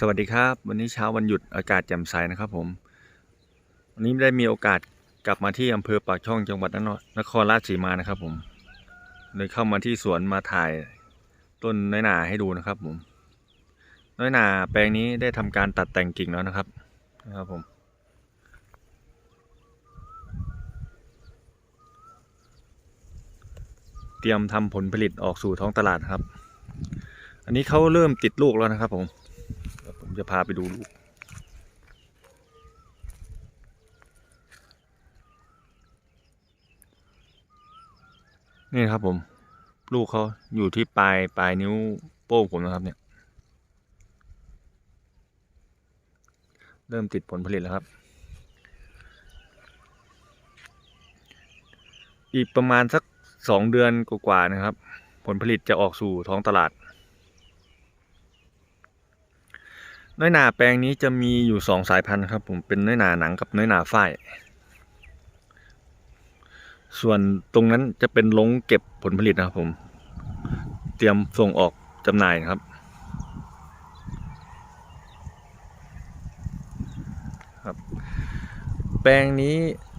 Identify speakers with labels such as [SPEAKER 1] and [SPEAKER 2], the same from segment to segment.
[SPEAKER 1] สวัสดีครับ วันนี้เช้าวันหยุดอากาศแจ่มใสนะครับผม วันนี้ได้มีโอกาสกลับมาที่อำเภอปากช่องจังหวัดนนนครราชสีมานะครับผมเลยเข้ามาที่สวนมาถ่ายต้นน้อยหนาให้ดูนะครับผม น้อยหนาแปลงนี้ได้ทำการตัดแต่งกิ่งแล้วนะครับนะครับผม เตรียมทำผลผลิตออกสู่ท้องตลาดครับ อันนี้เขาเริ่มติดลูกแล้วนะครับผม ผมจะพาไปดูลูก นี่ครับผม ลูกเขาอยู่ที่ปลายปลายนิ้วโป้งผมนะครับเนี่ย เริ่มติดผลผลิตแล้วครับ อีกประมาณสักสองเดือนกว่าๆนะครับ ผลผลิตจะออกสู่ท้องตลาด น้อยหนาแปลงนี้จะมีอยู่สองสายพันธุ์ครับ ผมเป็นน้อยหนาหนังกับน้อยหนาฝ้าย ส่วนตรงนั้นจะเป็นลงเก็บผลผลิตนะครับผม เตรียมส่งออกจำหน่ายนะครับครับ แปลงนี้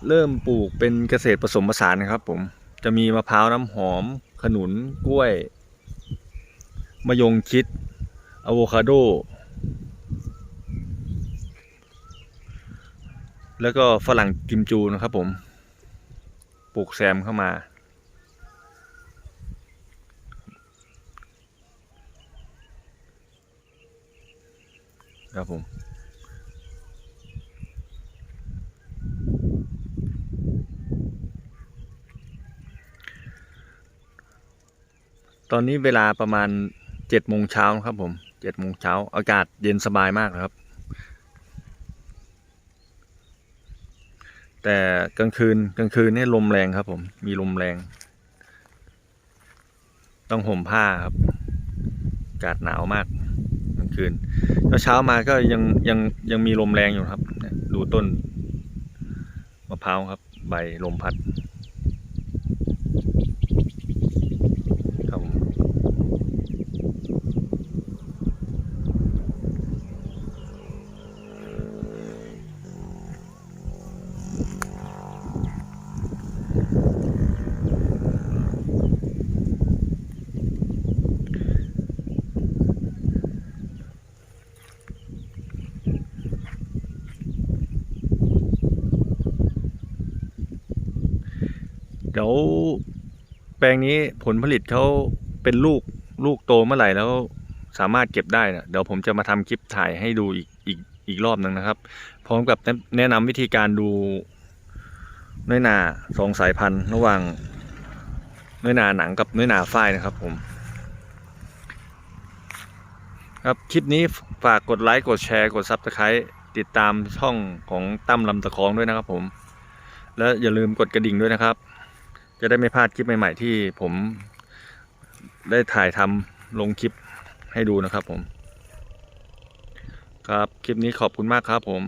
[SPEAKER 1] เริ่มปลูกเป็นเกษตรผสมผสานนะครับ ผมจะมีมะพร้าวน้ำหอม ขนุนกล้วย มะยงชิดอะโวคาโด แล้วก็ฝรั่งกิมจูนะครับผม ปลูกแซมเข้ามา ครับผมตอนนี้เวลาประมาณเจ็ดโมงเช้าครับผมเจ็ดโมงเช้าอากาศเย็นสบายมากนะครับ แต่กลางคืนกลางคืนนี่ลมแรงครับผมมีลมแรง ต้องห่มผ้าครับอากาศหนาวมากกลางคืนเช้าเช้ามาก็ยังยังยังมีลมแรงอยู่ครับ ดูต้นมะพร้าวครับ ใบลมพัด เดี๋ยวแปลงนี้ผลผลิตเขาเป็นลูกลูกโตเมื่อไหร่แล้วสามารถเก็บได้นะเดี๋ยวผมจะมาทำคลิปถ่ายให้ดูอีกอีกอีกรอบหนึ่งนะครับ พร้อมกับแนะนะนำวิธีการดูน้อยหนาสองสายพันธุ์ ระหว่างน้อยหนาหนังกับน้อยหนาฝ้ายนะครับผม ครับคลิปนี้ฝากกดไลค์กดแชร์กดซับสไครต์ติดตามช่องของตั้มลำตะคองด้วยนะครับผม และอย่าลืมกดกระดิ่งด้วยนะครับ จะได้ไม่พลาดคลิปใหม่ ๆ ที่ผมได้ถ่ายทำลงคลิปให้ดูนะครับผม ครับ คลิปนี้ขอบคุณมากครับผม